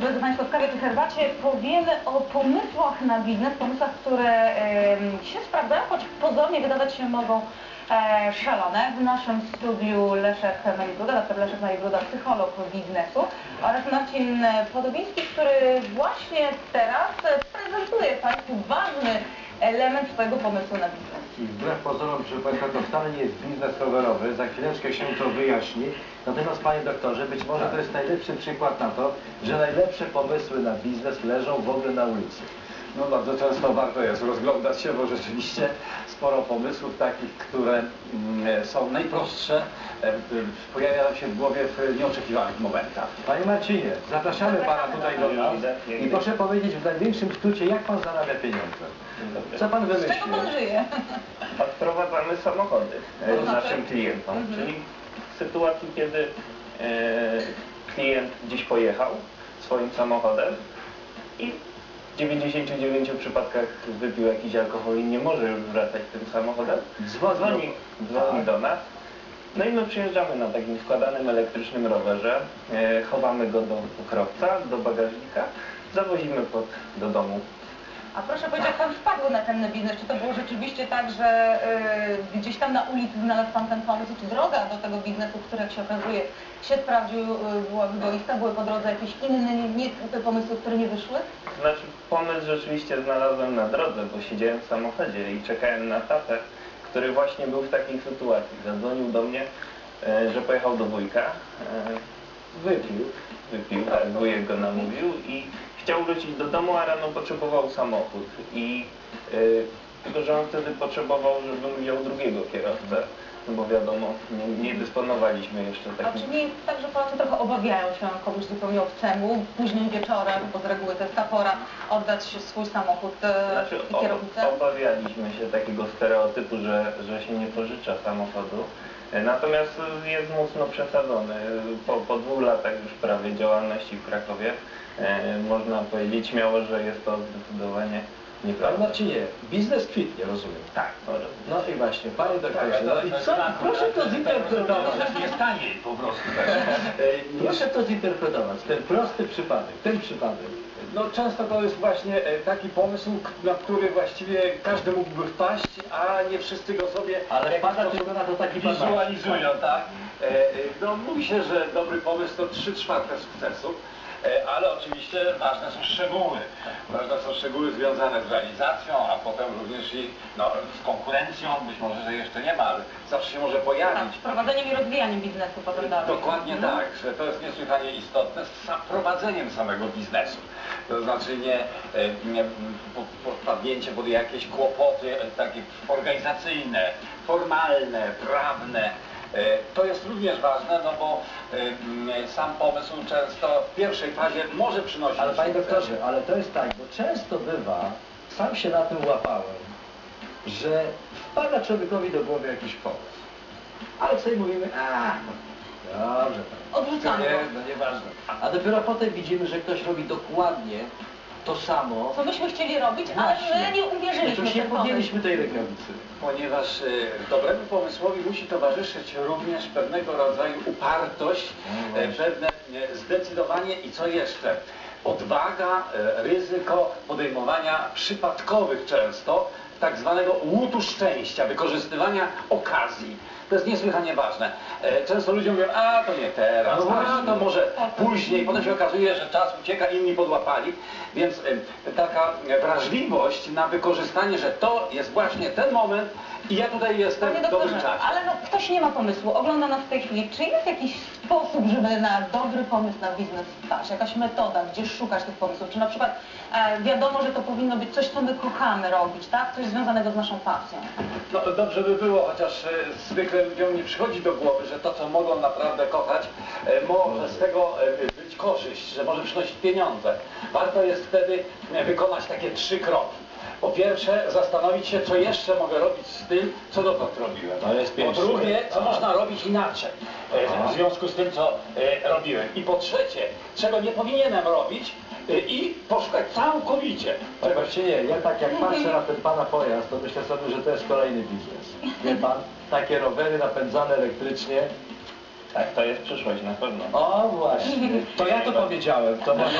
drodzy Państwo, w kawie czy herbacie powiemy o pomysłach na biznes, pomysłach, które się sprawdzają, choć pozornie wydawać się mogą e, szalone. W naszym studiu Leszek Melibruda, dr Leszek Melibruda, psycholog biznesu oraz Marcin Podobiński, który właśnie teraz prezentuje Państwu ważny element swojego pomysłu na biznes. I wbrew pozorom, proszę Państwa, to wcale nie jest biznes rowerowy, za chwileczkę się to wyjaśni. Natomiast Panie Doktorze, być może to jest najlepszy przykład na to, że najlepsze pomysły na biznes leżą w ogóle na ulicy. No bardzo często warto jest rozglądać się, bo rzeczywiście sporo pomysłów takich, które mm, są najprostsze, e, pojawiają się w głowie w nieoczekiwanych momentach. Panie Marcinie, zapraszamy Pana tutaj do nas i proszę powiedzieć w największym skrócie, jak Pan zarabia pieniądze? Co Pan Z czego wymyślił? Pan żyje? Odprowadzamy samochody e, znaczy? naszym klientom, Mhm. czyli w sytuacji, kiedy e, klient gdzieś pojechał swoim samochodem i 99 przypadkach wypił jakiś alkohol i nie może już wracać tym samochodem, Dzwoni. dzwoni, do nas. No i my przyjeżdżamy na takim składanym elektrycznym rowerze, e, chowamy go do pokrowca, do bagażnika, zawozimy pod, do domu A proszę powiedzieć, jak Pan wpadł na ten biznes? Czy to było rzeczywiście tak, że y, gdzieś tam na ulicy znalazł Pan ten pomysł? Czy droga do tego biznesu, który jak się okazuje się sprawdził, y, była wyboista? Były po drodze jakieś inne nie, te pomysły, które nie wyszły? Znaczy pomysł rzeczywiście znalazłem na drodze, bo siedziałem w samochodzie i czekałem na tatę, który właśnie był w takiej sytuacji. Zadzwonił do mnie, e, że pojechał do wujka, e, wypił, wypił, tak, wujek go namówił i chciał wrócić do domu, a rano potrzebował samochód. I e, tylko, że on wtedy potrzebował, żebym wziął drugiego kierowcę, no bo wiadomo, nie, nie dysponowaliśmy jeszcze A takim czy nie jest tak, że Polacy trochę obawiają się komuś zupełnie obcemu, późnym wieczorem, bo z reguły to jest ta pora, oddać swój samochód e, Znaczy, i kierownicę? obawialiśmy się takiego stereotypu, że, że się nie pożycza samochodu. E, Natomiast jest mocno przesadzony. Po, po dwóch latach już prawie działalności w Krakowie e, można powiedzieć śmiało, że jest to zdecydowanie nieprawda. Marcinie, biznes kwitnie, rozumiem. Tak, no, No i właśnie, Panie Doktorze, Tak, no i to co? Proszę to zinterpretować. Jest taniej po prostu. Tak. E, Proszę to zinterpretować, ten prosty przypadek, ten przypadek. No często to jest właśnie e, taki pomysł, na który właściwie każdy mógłby wpaść, a nie wszyscy go sobie Ale sposób tylko na to taki wizualizują, tak? E, e, No mówi się, że dobry pomysł to 3 czwarte sukcesu. E, Ale oczywiście ważne są szczegóły. Ważne są szczegóły związane z realizacją, a potem również i no, z konkurencją, być może, że jeszcze nie ma, ale zawsze się może Tak, pojawić. z prowadzeniem i rozwijaniem biznesu potem dalej. Dokładnie Mhm. tak, że to jest niesłychanie istotne z prowadzeniem samego biznesu. To znaczy nie, e, nie po- podpadnięcie pod jakieś kłopoty e, takie organizacyjne, formalne, prawne. E, To jest również ważne, no bo sam pomysł często w pierwszej fazie może przynosić Ale Panie. Doktorze, ale to jest tak, bo często bywa, sam się na tym łapałem, że wpada człowiekowi do głowy jakiś pomysł. Ale sobie mówimy, a, dobrze, to Odrzucamy nie, no nieważne. A dopiero potem widzimy, że ktoś robi dokładnie to samo. Co myśmy chcieli robić, ale Właśnie. my nie uwierzyliśmy Otóż w nie ten pomysł. podjęliśmy tej rękawicy. Ponieważ e, dobremu pomysłowi musi towarzyszyć również pewnego rodzaju upartość, No e, właśnie. pewne e, zdecydowanie i co jeszcze? Odwaga, e, ryzyko podejmowania przypadkowych często tak zwanego łutu szczęścia, wykorzystywania okazji. To jest niesłychanie ważne. E, Często ludzie mówią, a to nie teraz, No a właśnie. to może później. Potem się okazuje, że czas ucieka, inni podłapali. Więc e, taka wrażliwość na wykorzystanie, że to jest właśnie ten moment i ja tutaj jestem Panie w dobrym doktorze, czasie. ale no, ktoś nie ma pomysłu, ogląda nas w tej chwili. Czy jest jakiś sposób, żeby na dobry pomysł na biznes wpaść? Jakaś metoda, gdzie szukać tych pomysłów? Czy na przykład e, wiadomo, że to powinno być coś, co my kochamy robić, tak? Coś związanego z naszą pasją. No dobrze by było, chociaż e, zwykle ludziom nie przychodzi do głowy, że to, co mogą naprawdę kochać, e, może z tego e, być korzyść, że może przynosić pieniądze. Warto jest wtedy wykonać takie trzy kroki. Po pierwsze, zastanowić się, co jeszcze mogę robić z tym, co dotąd robiłem. Po drugie, co można robić inaczej e, w związku z tym, co robiłem. I po trzecie, czego nie powinienem robić i poszukać całkowicie. Panie Marcinie, ja tak jak patrzę na ten Pana pojazd, to myślę sobie, że to jest kolejny biznes. Wie Pan, takie rowery napędzane elektrycznie, Tak, to jest przyszłość na pewno. O właśnie, to ja to powiedziałem. To może,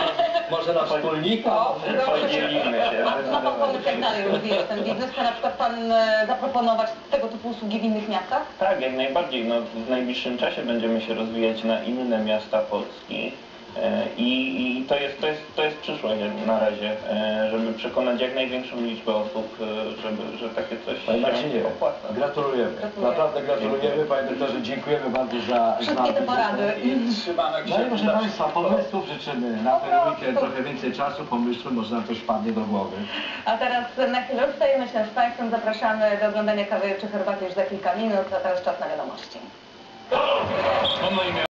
może na wspólnika? Podzielimy się. Ma pan pomysł, jak dalej rozwijać ten biznes? Chce na przykład pan e, zaproponować tego typu usługi w innych miastach? Tak, jak najbardziej. No, w najbliższym czasie będziemy się rozwijać na inne miasta Polski. E, I, I to jest, to, jest, to jest przyszłość na razie, e, żeby przekonać jak największą liczbę osób, e, żeby, że takie coś Panie Marcinie, się opłaca. gratulujemy. Gratuluję. Naprawdę gratulujemy. Panie doktorze, dziękujemy bardzo za... Wszystkie te porady. I trzymamy No i proszę Państwa, pomysłów życzymy na ten prostu. weekend. Trochę więcej czasu, pomysłu, może nam coś wpadnie do głowy. A teraz na chwilę rozstajemy się z Państwem, zapraszamy do oglądania kawy czy herbaty już za kilka minut, a teraz czas na wiadomości. Mam na imię